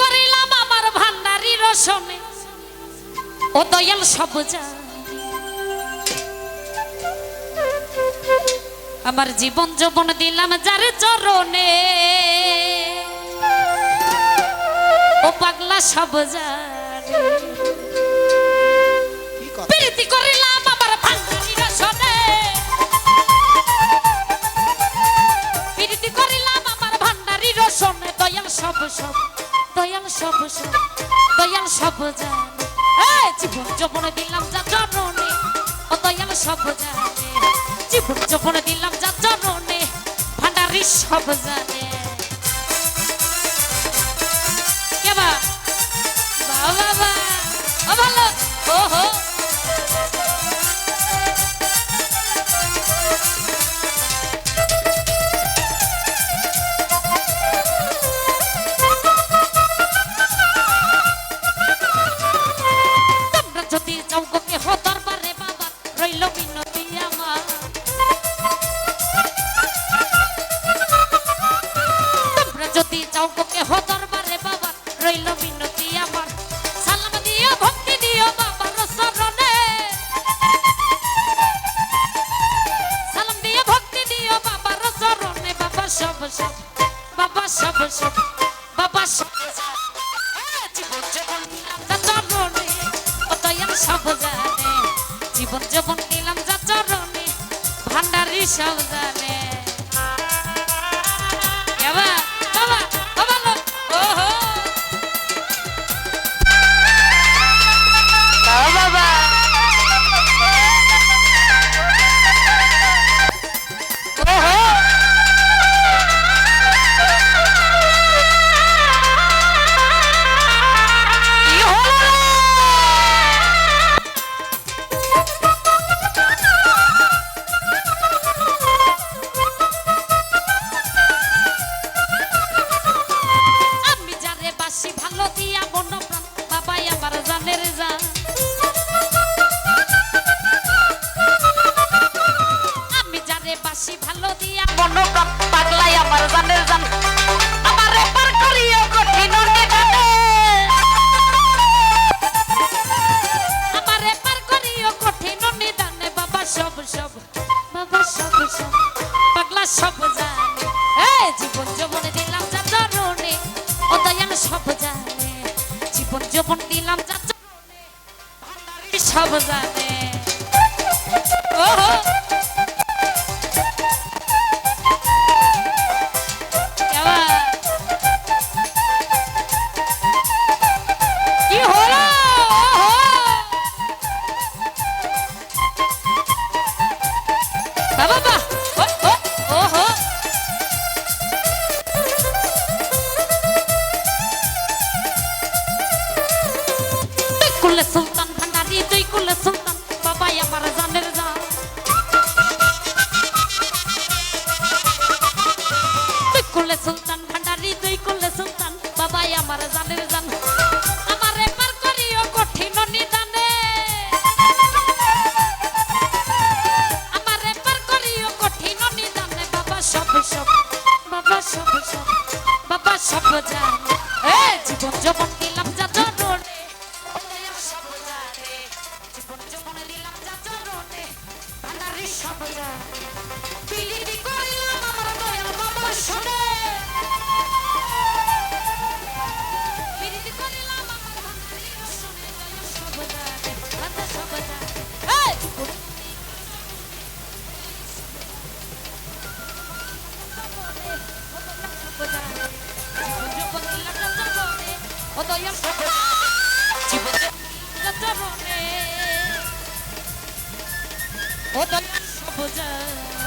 করিলাম আমার ভান্ডারি রসনে। ও দয়াল সব আমার জীবন যৌবন দিলাম যার চরণে। ও পাগলা সব জানে সব দয়াল সব জানে। জীবন যৌবন দিলাম যা জননে ও দয়াল সব জানে। জীবন যৌবন দিলাম যা জননে, ভান্ডারি সব জানে। কেহ দরবারে বাবা রইল মিনতি আমার। তোমরা যদি যাও গো কেহ দরবারে বাবা রইল মিনতি আমার। সালাম দিও, ভক্তি দিও বাবার চরণে সালাম দিও, ভক্তি দিও বাবার চরণে বাবা সব সব, বাবা সব সব, বাবা সব সব। জীবন জীবন সব জানে জীবন যাপন নিলাম যা চরণে ভান্ডারি সব জানে সব সব, বাবা সব সব, পাগলা সব জানে। এ জীবন যৌবন দিলাম যা চরণে ও দয়াল সব জানে। জীবন যৌবন দিলাম যা চরণে সব জানে। ওহো! জীবন যৌবন দিলাম যা চরণে জীবন যৌবন দিলাম যা চরণে ভান্ডারি সব জানে বিলিতি করিলাম আমার দয়াল বাবা শুনে ও দয়াল সব